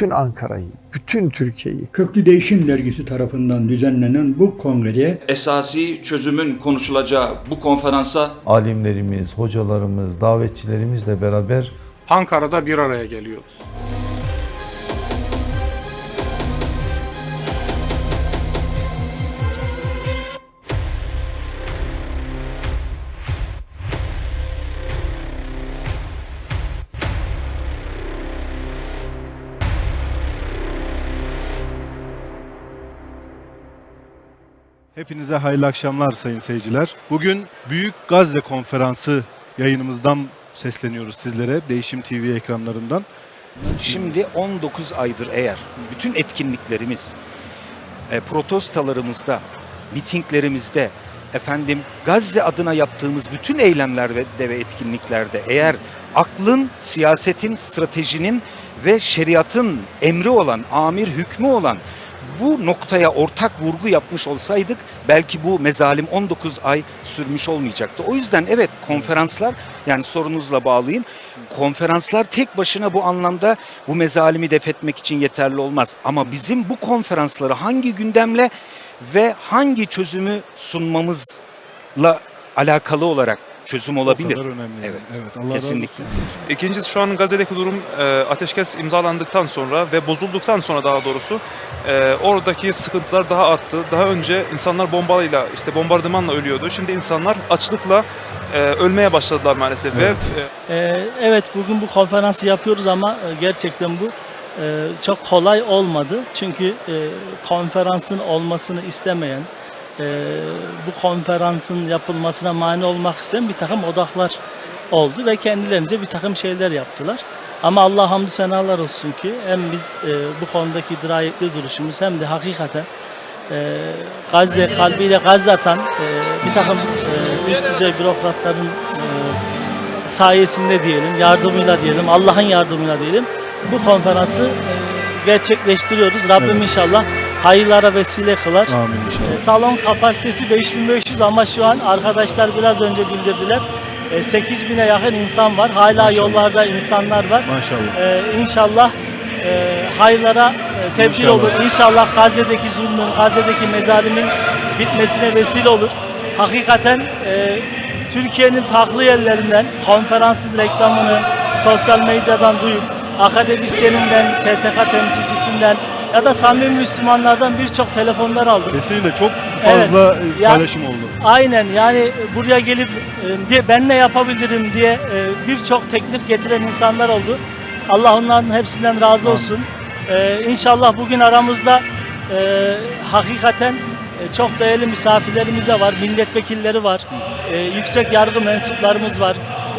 bütün Ankara'yı, bütün Türkiye'yi Köklü Değişim Dergisi tarafından düzenlenen bu kongreye esasi çözümün konuşulacağı bu konferansa alimlerimiz, hocalarımız, davetçilerimizle beraber Ankara'da bir araya geliyoruz. Hepinize hayırlı akşamlar sayın seyirciler. Bugün Büyük Gazze Konferansı yayınımızdan sesleniyoruz sizlere Değişim TV ekranlarından. Şimdi 19 aydır eğer bütün etkinliklerimiz, e, protestolarımızda, mitinglerimizde, efendim Gazze adına yaptığımız bütün eylemlerde ve etkinliklerde eğer aklın, siyasetin, stratejinin ve şeriatın emri olan, amir hükmü olan bu noktaya ortak vurgu yapmış olsaydık belki bu mezalim 19 ay sürmüş olmayacaktı. O yüzden evet konferanslar yani sorunuzla bağlayayım. Konferanslar tek başına bu anlamda bu mezalimi def etmek için yeterli olmaz. Ama bizim bu konferansları hangi gündemle ve hangi çözümü sunmamızla alakalı olarak çözüm olabilir. O kadar önemli. Evet. evet Allah Kesinlikle. İkincisi şu an Gazze'deki durum e, ateşkes imzalandıktan sonra ve bozulduktan sonra daha doğrusu e, oradaki sıkıntılar daha arttı. Daha önce insanlar bombayla işte bombardımanla ölüyordu. Şimdi insanlar açlıkla e, ölmeye başladılar maalesef Evet. ve e, evet bugün bu konferansı yapıyoruz ama gerçekten bu e, çok kolay olmadı. Çünkü e, konferansın olmasını istemeyen, e, bu konferansın yapılmasına mani olmak isteyen bir takım odaklar oldu ve kendilerince bir takım şeyler yaptılar. Ama Allah hamdü senalar olsun ki hem biz e, bu konudaki dirayetli duruşumuz hem de hakikaten e, Gazze kalbiyle Gazze atan e, bir takım e, üst düzey bürokratların e, sayesinde diyelim, yardımıyla diyelim, Allah'ın yardımıyla diyelim bu konferansı e, gerçekleştiriyoruz. Rabbim Evet. inşallah hayırlara vesile kılar. Amin inşallah. Salon kapasitesi 5500 ama şu an arkadaşlar biraz önce bildirdiler. E, 8000'e yakın insan var. Hala Maşallah. yollarda insanlar var. Maşallah. Ee, inşallah e, hayırlara e, tebdil İnşallah. olur. İnşallah Gazze'deki zulmün, Gazze'deki mezalimin bitmesine vesile olur. Hakikaten e, Türkiye'nin farklı yerlerinden konferansın reklamını sosyal medyadan duyup akademisyeninden, STK temsilcisinden ya da samimi Müslümanlardan birçok telefonlar aldık. Kesinlikle çok Evet. fazla e, Ya- paylaşım oldu. Aynen yani buraya gelip e, ben ne yapabilirim diye e, birçok teklif getiren insanlar oldu. Allah onların hepsinden razı olsun. E, İnşallah bugün aramızda e, hakikaten e, çok değerli misafirlerimiz de var, milletvekilleri var, e, yüksek yargı mensuplarımız var,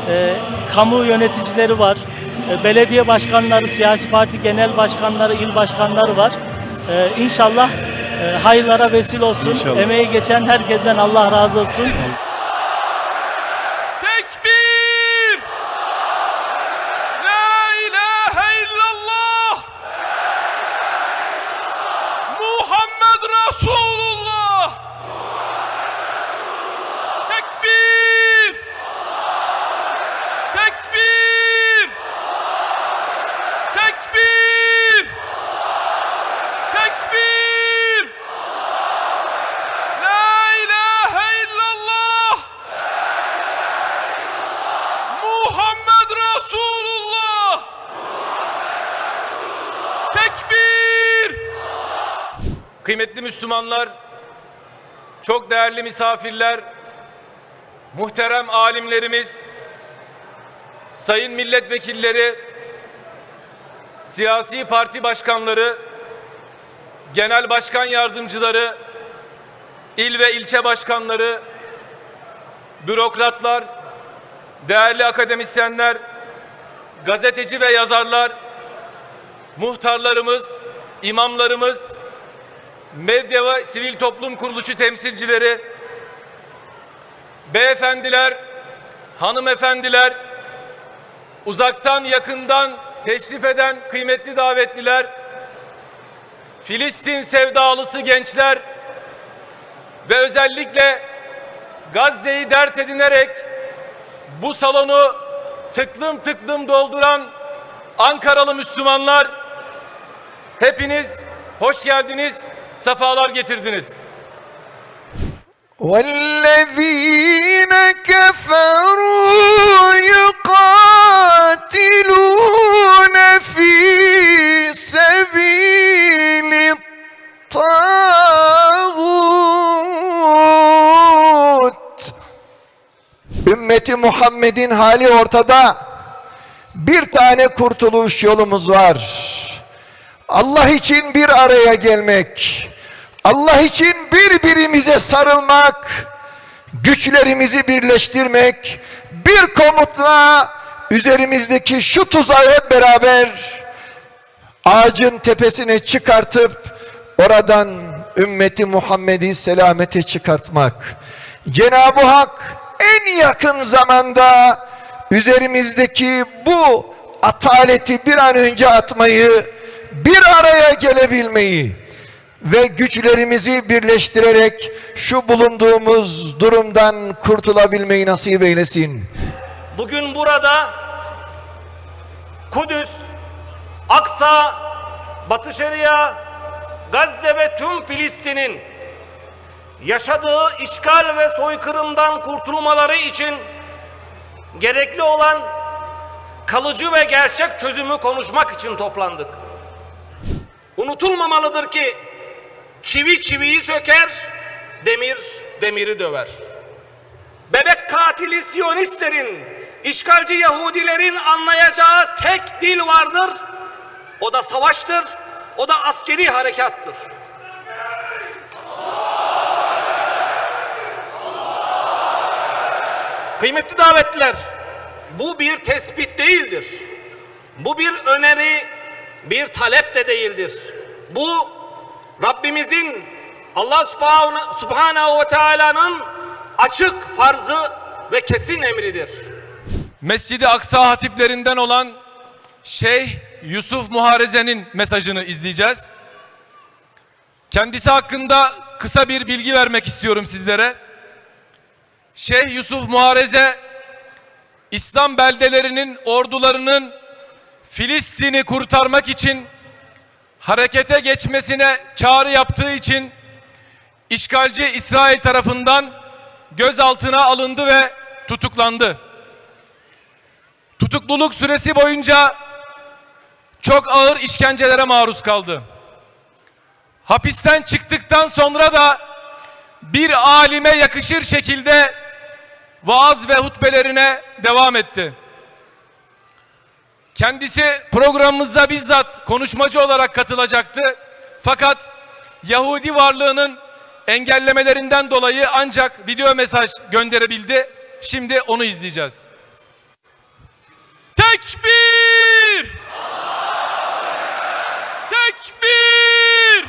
e, kamu yöneticileri var, e, belediye başkanları, siyasi parti genel başkanları, il başkanları var. E, İnşallah e, hayırlara vesile olsun. İnşallah. Emeği geçen herkesten Allah razı olsun. Tekbir! La ilahe illallah! Muhammed Resulullah! Tekbir! Tekbir! Tekbir! Tekbir! La ilahe illallah! Muhammed Resulullah! Tekbir! Kıymetli Müslümanlar, çok değerli misafirler, muhterem alimlerimiz, sayın milletvekilleri, siyasi parti başkanları, genel başkan yardımcıları, il ve ilçe başkanları, bürokratlar, değerli akademisyenler, gazeteci ve yazarlar, muhtarlarımız, imamlarımız, medya ve sivil toplum kuruluşu temsilcileri, beyefendiler, hanımefendiler, uzaktan yakından teşrif eden kıymetli davetliler, Filistin sevdalısı gençler ve özellikle Gazze'yi dert edinerek bu salonu tıklım tıklım dolduran Ankaralı Müslümanlar, hepiniz hoş geldiniz, sefalar getirdiniz. والذين كفروا يقاتلون في سبيل الطاغوت Ümmeti Muhammed'in hali ortada. Bir tane kurtuluş yolumuz var. Allah için bir araya gelmek. Allah için birbirimize sarılmak, güçlerimizi birleştirmek, bir komutla üzerimizdeki şu tuzağı beraber ağacın tepesine çıkartıp oradan ümmeti Muhammed'i selamete çıkartmak. Cenab-ı Hak en yakın zamanda üzerimizdeki bu ataleti bir an önce atmayı, bir araya gelebilmeyi ve güçlerimizi birleştirerek şu bulunduğumuz durumdan kurtulabilmeyi nasip eylesin. Bugün burada Kudüs, Aksa, Batı Şeria, Gazze ve tüm Filistin'in yaşadığı işgal ve soykırımdan kurtulmaları için gerekli olan kalıcı ve gerçek çözümü konuşmak için toplandık. Unutulmamalıdır ki çivi çiviyi söker, demir demiri döver. Bebek katili Siyonistlerin, işgalci Yahudilerin anlayacağı tek dil vardır. O da savaştır, o da askeri harekattır. Kıymetli davetliler, bu bir tespit değildir. Bu bir öneri, bir talep de değildir. Bu Rabbimizin Allah subhanahu, ve teala'nın açık farzı ve kesin emridir. Mescid-i Aksa hatiplerinden olan Şeyh Yusuf Muhareze'nin mesajını izleyeceğiz. Kendisi hakkında kısa bir bilgi vermek istiyorum sizlere. Şeyh Yusuf Muhareze İslam beldelerinin ordularının Filistin'i kurtarmak için harekete geçmesine çağrı yaptığı için işgalci İsrail tarafından gözaltına alındı ve tutuklandı. Tutukluluk süresi boyunca çok ağır işkencelere maruz kaldı. Hapisten çıktıktan sonra da bir alime yakışır şekilde vaaz ve hutbelerine devam etti. Kendisi programımıza bizzat konuşmacı olarak katılacaktı. Fakat Yahudi varlığının engellemelerinden dolayı ancak video mesaj gönderebildi. Şimdi onu izleyeceğiz. Tekbir! Tekbir!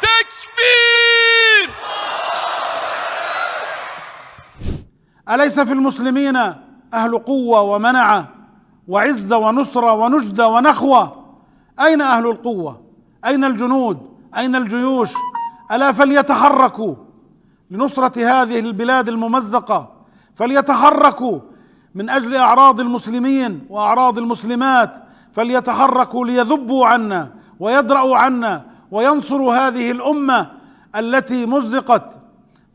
Tekbir! أليس في المسلمين أهل قوة ومنعة وعزة ونصرة ونجدة ونخوة. أين أهل القوة؟ أين الجنود؟ أين الجيوش؟ ألا فليتحركوا لنصرة هذه البلاد الممزقة؟ فليتحركوا من أجل أعراض المسلمين وأعراض المسلمات. فليتحركوا ليذبوا عنا ويدرأوا عنا وينصروا هذه الأمة التي مزقت.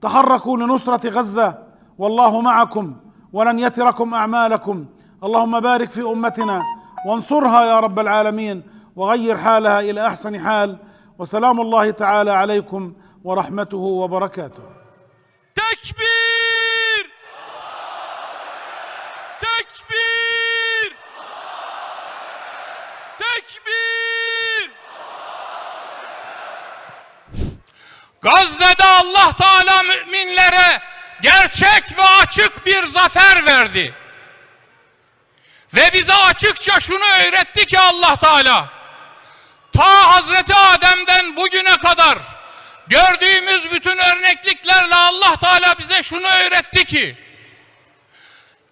تحركوا لنصرة غزة. والله معكم. ولن يتركم أعمالكم اللهم بارك في أمتنا وانصرها يا رب العالمين وغير حالها إلى أحسن حال وسلام الله تعالى عليكم ورحمته وبركاته Tekbir! Tekbir! Tekbir! Gazze'de Allah Teala müminlere gerçek ve açık bir zafer verdi. Ve bize açıkça şunu öğretti ki Allah Teala ta Hazreti Adem'den bugüne kadar gördüğümüz bütün örnekliklerle Allah Teala bize şunu öğretti ki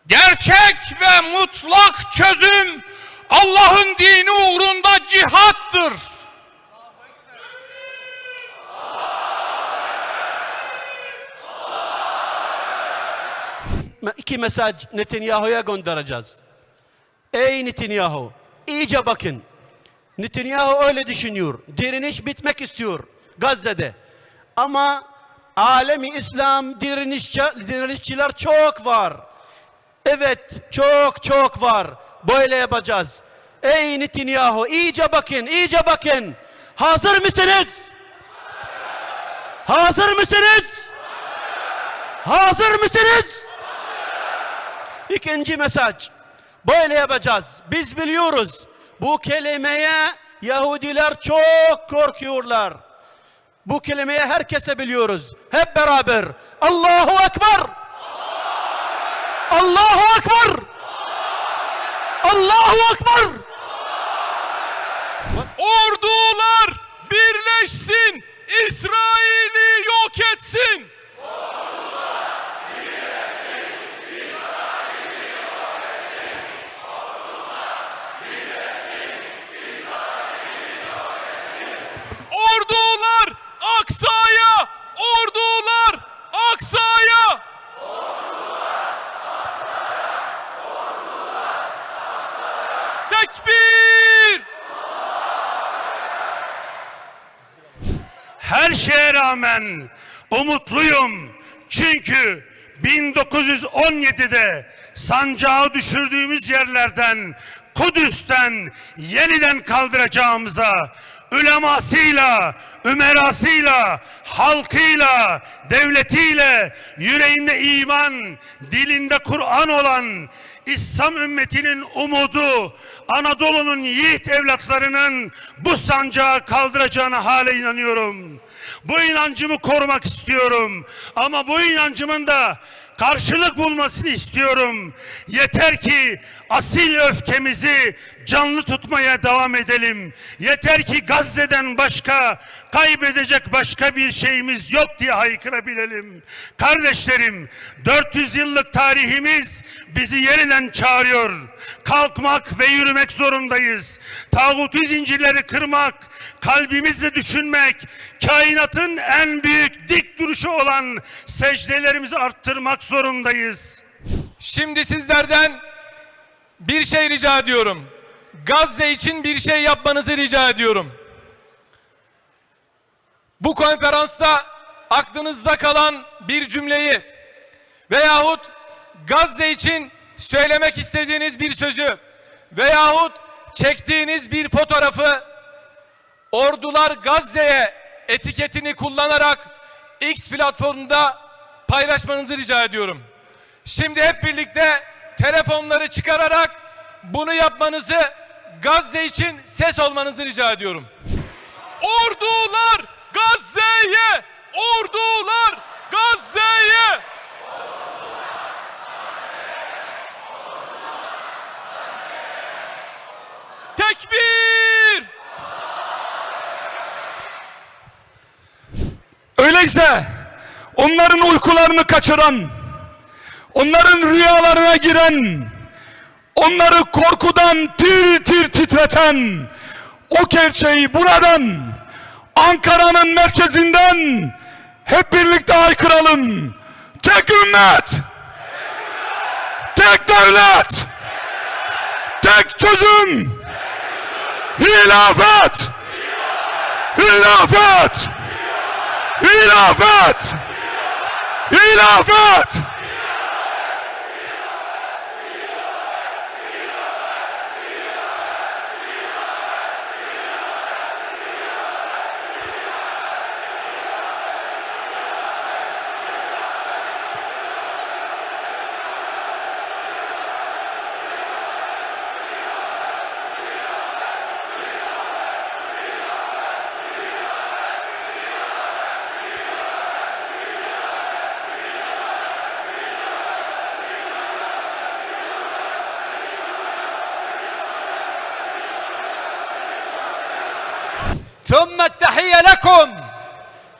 gerçek ve mutlak çözüm Allah'ın dini uğrunda cihattır. İki mesaj Netanyahu'ya göndereceğiz. Ey Netanyahu, iyice bakın. Netanyahu öyle düşünüyor. Direniş bitmek istiyor Gazze'de. Ama alemi İslam direnişçi, direnişçiler çok var. Evet çok çok var. Böyle yapacağız. Ey Netanyahu iyice bakın, iyice bakın. Hazır mısınız? Hazır mısınız? Hazır mısınız? İkinci mesaj. Böyle yapacağız. Biz biliyoruz. Bu kelimeye Yahudiler çok korkuyorlar. Bu kelimeyi herkese biliyoruz. Hep beraber. Allahu Ekber. Allahu Ekber. Allahu Ekber. Ordular birleşsin, İsrail'i yok etsin. Ordular Aksa'ya! Ordular Aksa'ya! Tekbir! Her şeye rağmen umutluyum. Çünkü 1917'de sancağı düşürdüğümüz yerlerden, Kudüs'ten yeniden kaldıracağımıza, ülemasıyla, ümerasıyla, halkıyla, devletiyle, yüreğinde iman, dilinde Kur'an olan İslam ümmetinin umudu, Anadolu'nun yiğit evlatlarının bu sancağı kaldıracağına hale inanıyorum. Bu inancımı korumak istiyorum. Ama bu inancımın da karşılık bulmasını istiyorum. Yeter ki asil öfkemizi canlı tutmaya devam edelim. Yeter ki Gazze'den başka kaybedecek başka bir şeyimiz yok diye haykırabilelim. Kardeşlerim 400 yıllık tarihimiz bizi yeniden çağırıyor. Kalkmak ve yürümek zorundayız. Tağutu zincirleri kırmak, kalbimizle düşünmek, kainatın en büyük dik duruşu olan secdelerimizi arttırmak zorundayız. Şimdi sizlerden bir şey rica ediyorum. Gazze için bir şey yapmanızı rica ediyorum. Bu konferansta aklınızda kalan bir cümleyi veyahut Gazze için söylemek istediğiniz bir sözü veyahut çektiğiniz bir fotoğrafı Ordular Gazze'ye etiketini kullanarak X platformunda paylaşmanızı rica ediyorum. Şimdi hep birlikte telefonları çıkararak bunu yapmanızı Gazze için ses olmanızı rica ediyorum. Ordular Gazze'ye! Ordular Gazze'ye! Tekbir! Öyleyse onların uykularını kaçıran, onların rüyalarına giren, onları korkudan tir tir titreten o gerçeği buradan Ankara'nın merkezinden hep birlikte haykıralım. Tek ümmet, tek devlet, tek çözüm, hilafet, hilafet. Hilafet! Hilafet! ثم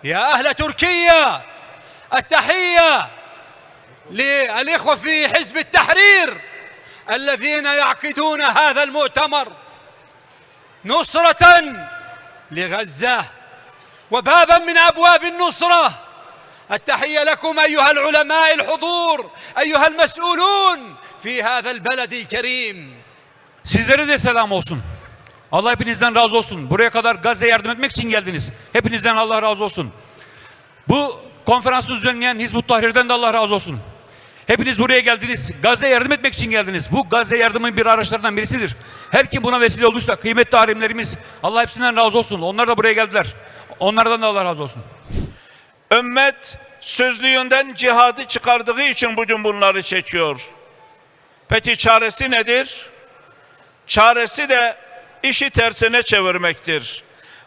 يا أهل تركيا التحية للإخوة في حزب التحرير الذين يعقدون هذا المؤتمر نصرة لغزة وبابا من أبواب النصرة التحية لكم أيها العلماء الحضور أيها المسؤولون في هذا البلد الكريم Sizlere de selam olsun. Allah hepinizden razı olsun. Buraya kadar Gazze'ye yardım etmek için geldiniz. Hepinizden Allah razı olsun. Bu konferansı düzenleyen Hizbut Tahrir'den de Allah razı olsun. Hepiniz buraya geldiniz. Gazze'ye yardım etmek için geldiniz. Bu Gazze yardımın bir araçlarından birisidir. Her kim buna vesile olursa kıymetli alimlerimiz Allah hepsinden razı olsun. Onlar da buraya geldiler. Onlardan da Allah razı olsun. Ümmet sözlüğünden cihadı çıkardığı için bugün bunları çekiyor. Peki çaresi nedir? Çaresi de işi tersine çevirmektir.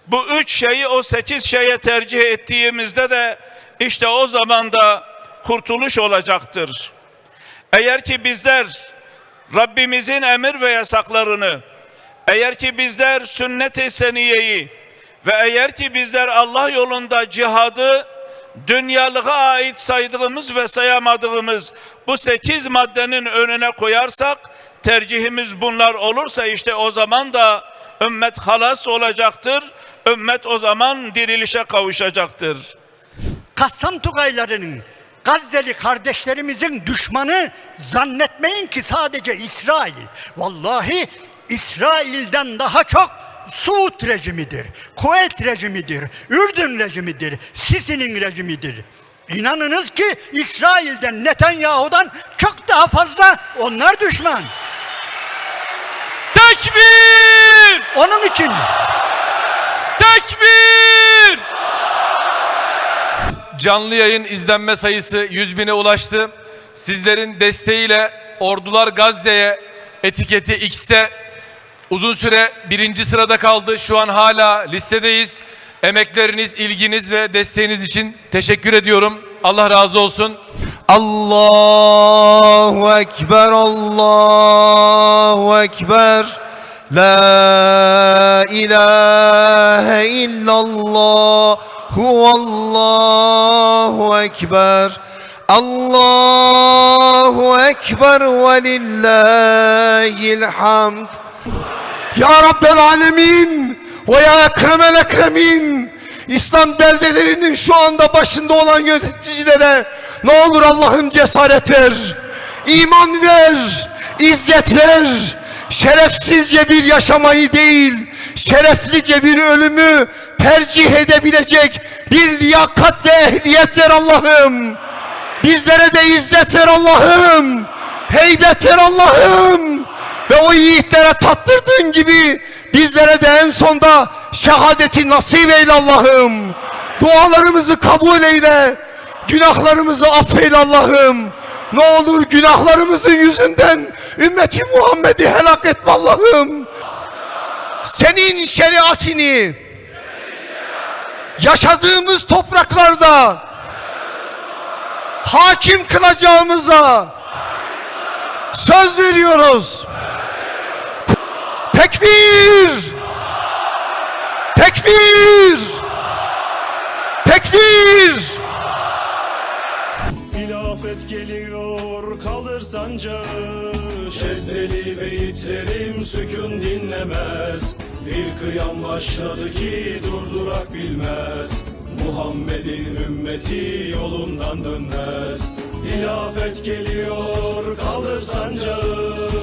Bu üç şeyi o sekiz şeye tercih ettiğimizde de işte o zaman da kurtuluş olacaktır. Eğer ki bizler Rabbimizin emir ve yasaklarını, eğer ki bizler sünnet-i seniyeyi ve eğer ki bizler Allah yolunda cihadı dünyalığa ait saydığımız ve sayamadığımız bu sekiz maddenin önüne koyarsak tercihimiz bunlar olursa işte o zaman da ümmet halas olacaktır. Ümmet o zaman dirilişe kavuşacaktır. Kassam Tugaylarının Gazze'li kardeşlerimizin düşmanı zannetmeyin ki sadece İsrail. Vallahi İsrail'den daha çok Suud rejimidir, Kuveyt rejimidir, Ürdün rejimidir, Sisi'nin rejimidir. İnanınız ki İsrail'den, Netanyahu'dan çok daha fazla onlar düşman. Tekbir! Onun için Tekbir! Canlı yayın izlenme sayısı 100 bine ulaştı. Sizlerin desteğiyle Ordular Gazze'ye etiketi X'te uzun süre birinci sırada kaldı. Şu an hala listedeyiz. Emekleriniz, ilginiz ve desteğiniz için teşekkür ediyorum. Allah razı olsun. Allahu Ekber, Allahu Ekber. La ilahe illallah. Huvallahu Ekber. Allahu Ekber ve lillahil hamd. Ya Rabbel Alemin ve ya Ekremel Ekremin İslam beldelerinin şu anda başında olan yöneticilere ne olur Allah'ım cesaret ver, iman ver, izzet ver, şerefsizce bir yaşamayı değil, şereflice bir ölümü tercih edebilecek bir liyakat ve ehliyet ver Allah'ım. Bizlere de izzet ver Allah'ım, heybet ver Allah'ım. Ve o yiğitlere tattırdığın gibi bizlere de en sonda şehadeti nasip eyle Allah'ım. Dualarımızı kabul eyle. Günahlarımızı affeyle Allah'ım. Ne olur günahlarımızın yüzünden ümmeti Muhammed'i helak etme Allah'ım. Senin şeriatini yaşadığımız topraklarda hakim kılacağımıza söz veriyoruz. Tekbir! Tekbir! Tekbir! Hilafet geliyor kalır sancağı Şeddeli beyitlerim sükun dinlemez Bir kıyam başladı ki durdurak bilmez Muhammed'in ümmeti yolundan dönmez Hilafet geliyor kalır sancağı